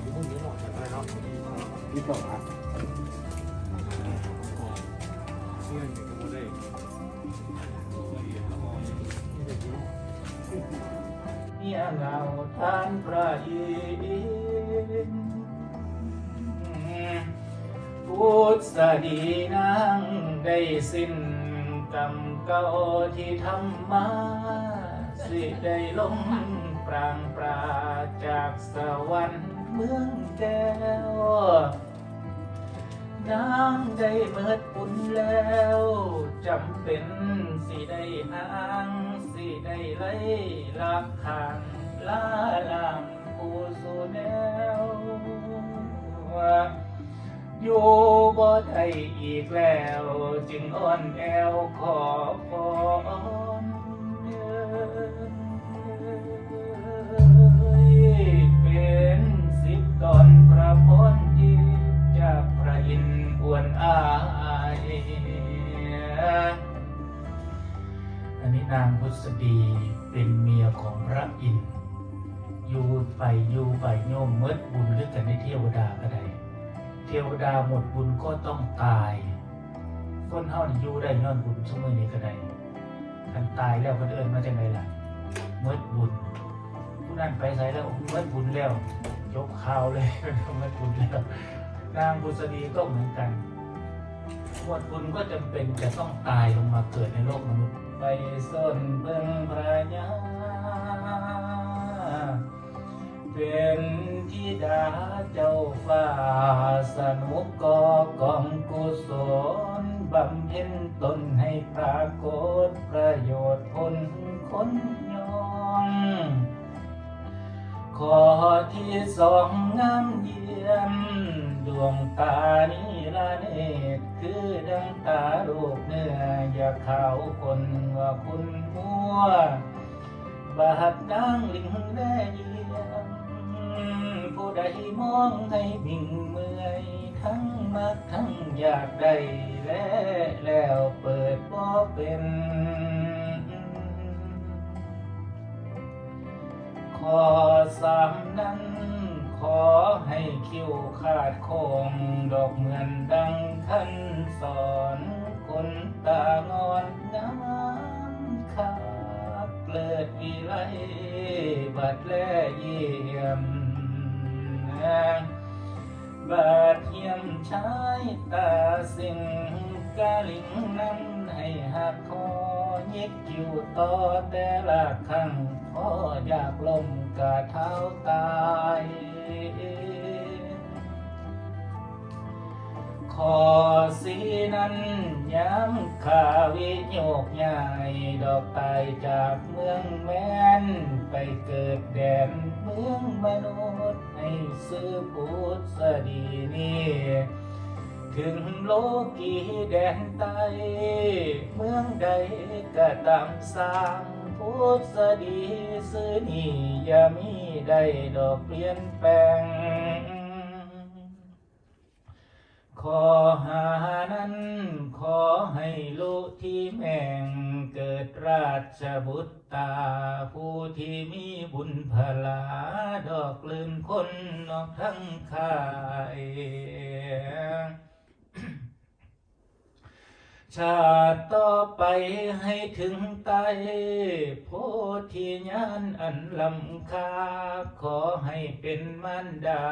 ที่ต้องอะเรื่องนี้ก็บ่ได้ละเอียดละออนี่จะรู้เนี่ยเงาท่านพระอินทร์พุทธดีนางได้สิ้นกรรมเก่าที่ทำมาสิได้ลง ปรางปราจากสวรรค์เมืองแก้วนางได้เมิดบุญแล้วจำเป็นสิได้อ้างสิได้ไล่ลักขางลาลางผู้สูแนวอยู่บ่ได้อีกแล้ว จึงอ่อนแอวขอพร นนี้นางพุทธดีเป็นเมียของพระอินทร์อยู่ไปอยู่ไปโยมเมิดบุญหรือกันในเทวดาก็ได้เทวดาหมดบุญก็ต้องตาย คนเฮานี่อยู่ได้ย้อนบุญชั่วโมงนี้ก็ได้คันตายแล้วคนเอิ้นมาจากไหนล่ะเมิดบุญ ผู้นั้นไปใส่แล้วเมิดบุญแล้วยกข่าวเลยเมิดบุญแล้วนางบุษดีก็เหมือนกันหมดบุญก็จำเป็นจะต้องตายลงมาเกิดในโลกมนุษย์ ไปสนเบิ่งพระญาเป็นธิดาเจ้าฟ้าสนุกก่อกองกุศลบำเพ็ญตนให้ปรากฏประโยชน์ผลคนยองขอที่สองงามเยี่ยมดวงตานี้ ละเนตคือดังตาลูกเนื้ออย่าขาวคนว่าคุณมัวบาดนางลิงได้เยี่ยมผู้ใดมองให้บิ่งเมื่อยทั้งมักทั้งอยากได้และแล้วเปิดบ่เป็นขอสามนั้น ขอให้คิ้วขาดคงดอกเหมือนดังขันสอนคนตางอนน้ำขาดเกลิดวิไลบัดแลเยี่ยมบาดเยี่ยมชายตาสิ่งกาลิงนั้นให้หักคอยิกอยู่ต่อแต่ละครั้งพออยากลมกะเท้าตาย ขอสีนั้นย้ำขาวิโยกใหญ่ดอกตายจากเมืองแม้นไปเกิดแดนเมืองมนุษย์ให้ซื้อพุทธดีนี่ถึงโลกีแดนใต้เมืองใดก็ตามสร้าง พุทธดีซื้อนี่อย่ามีได้ดอกเปลี่ยนแปลง ขอหานั้น ขอให้ลูกที่แม่งเกิดราชบุตรตา ผู้ที่มีบุญพลา ดอกลืมคนนอกทั้งคาย ชาติต่อไปให้ถึงไตโพธิญาณอันลำคา ขอให้เป็นมารดา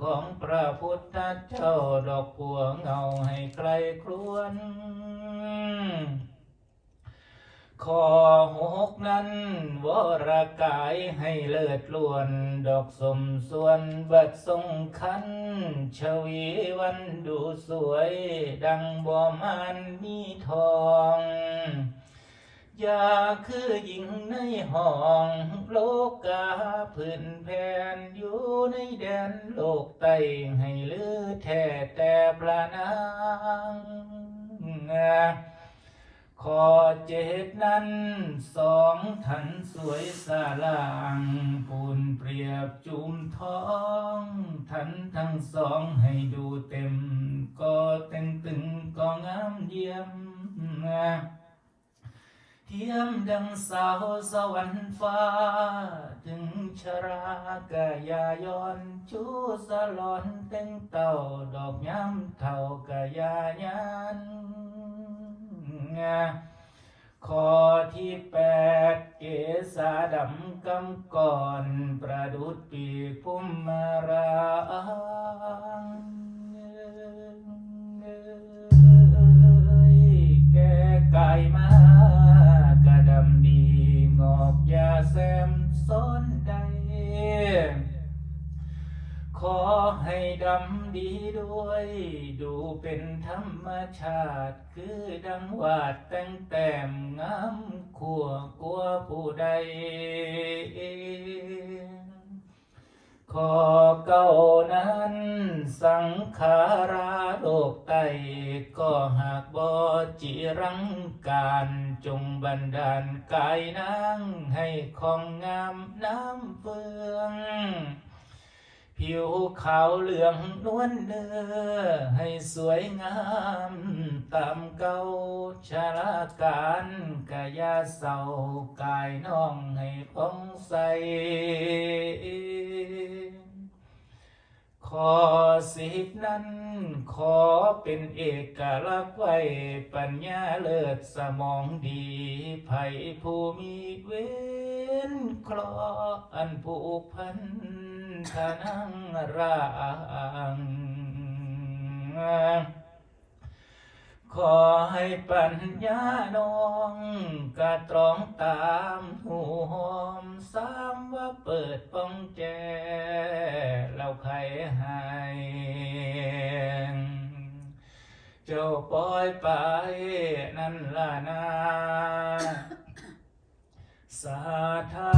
ของพระพุทธเจ้าดอกพัวเงาให้ใครครวน ขอหกนั้นวรกายให้เลิศล้วน ดอกสมส่วนบัดทรงคันชวีวันดูสวย ดังบ่อมันมีทองอย่าคือหญิงในห้อง โลกาพื้นแผ่นอยู่ในแดนโลกไตให้ลือแท้แต่พระนาง ขอเจ็ดนั้นสองทันสวยสาลางปูนเปรียบจุมท้องทันทั้งสองให้ดูเต็ม ก็เต็งตึงก็งามเยี่ยมเทียมดังสาวสวรรค์ฟ้า ถึงชรากะยายอนชูสลอนเต็งเต่าดอกย้ำเท่ากะยายัน ข้อที่แปดเกษาดำกำก่อน ประดุดปีพุ่มมารา ให้ดำดีด้วย ดูเป็นธรรมชาติ คือดังวาดแต่งแต้มงามขัวกลัวผู้ใด ขอเก้านั้น สังขาราโลกไตก็หากบ่จิรังการจงบันดาลกายนางให้ของงามน้ำเฟือง ผิวขาวเหลืองนวลเนื้อให้สวยงาม ตามเก่าชาลาการกายาเศร้ากายน้องให้ผ่องใส ขอสิบนั้น ขอเป็นเอกลักษณ์ไว้ปัญญาเลิศสมองดีไผผู้มีเว นคราะห์อันผูกพันทนังร่างขอให้ปัญญาน้องกระตรองตามหูหอมสามว่าเปิดป้องแจเราใครให้เจ้าปล่อยไปนั่นล่ะนา สาธา